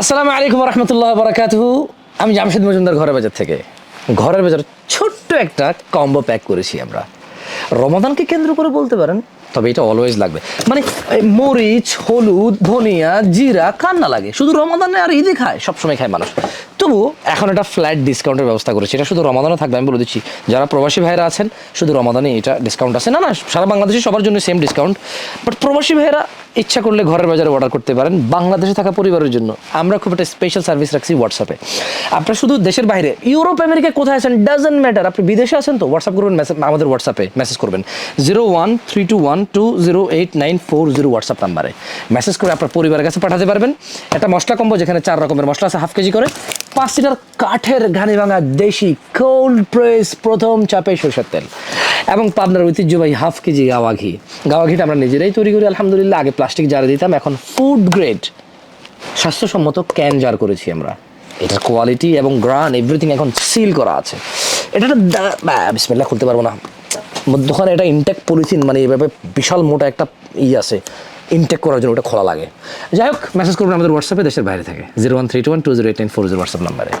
আসসালামু আলাইকুম রহমতুল্লাহ বারাকাতুহু আমি জামশেদ মজুমদার ঘরের বাজার থেকে। ঘরের বাজার ছোট্ট একটা কম্বো প্যাক করেছি আমরা। রমাদানকে কেন্দ্র করে বলতে পারেন, তবে এটা অলওয়েজ লাগবে। মানে মরিচ, হলুদ, ধনিয়া, জিরা, কান্না লাগে। শুধু রমাদানে আর ঈদে খায়, সবসময় খায় মানুষ। তবু এখন একটা ফ্ল্যাট ডিসকাউন্টের ব্যবস্থা করেছি। এটা শুধু রমাদানে থাকবে, আমি বলে দিচ্ছি। যারা প্রবাসী ভাইরা আছেন, শুধু রমাদানে এটা ডিসকাউন্ট আছে। না না, সারা বাংলাদেশে সবার জন্য সেম ডিসকাউন্ট বাট প্রবাসী ভাইয়েরা ইচ্ছা করলে ঘরের বাজারে অর্ডার করতে পারেন, বাংলাদেশে থাকা পরিবারের জন্য। আমরা খুব একটা স্পেশাল সার্ভিস রাখছি হোয়াটসঅ্যাপে আপনার শুধু দেশের বাইরে ইউরোপ আমেরিকা কোথায় আছেন? ডাজেন্ট ম্যাটার আপনি বিদেশে আছেন তো হোয়াটসঅ্যাপ করবেন মেসেজ আমাদের হোয়াটসঅ্যাপে মেসেজ করবেন। Zero one three two one two zero eight nine four zero WhatsApp নাম্বারে মেসেজ করে আপনার পরিবারের কাছে পাঠাতে পারবেন। একটা মশলা কম্বো যেখানে চার রকমের মশলা আছে হাফ কেজি করে। পাঁচ লিটার কাঠের ঘানি ভাঙা দেশি কোল্ড প্রেস প্রথম চাপে সরষের তেল এবং পাবনার ঐতিহ্যবাহী হাফ কেজি গাওয়া ঘি। গাওয়া ঘিটা আমরা নিজেরাই তৈরি করি আলহামদুলিল্লাহ। আগে প্লাস্টিক জারে দিতাম এখন ফুড গ্রেড স্বাস্থ্যসম্মত ক্যান জার করেছি আমরা। এটার কোয়ালিটি এবং গ্রান এভরিথিং এখন সিল করা আছে। এটা একটা দা- বা, খুলতে পারব না। মধ্যখানে এটা ইনটেক পলিথিন মানে এভাবে বিশাল মোটা একটা ই আছে। ইনটেক করার জন্য ওটা খোলা লাগে। যাই হোক মেসেজ করবেন আমাদের হোয়াটসঅ্যাপে দেশের বাইরে থেকে। Zero one three two one two zero eight nine four zero WhatsApp নাম্বারে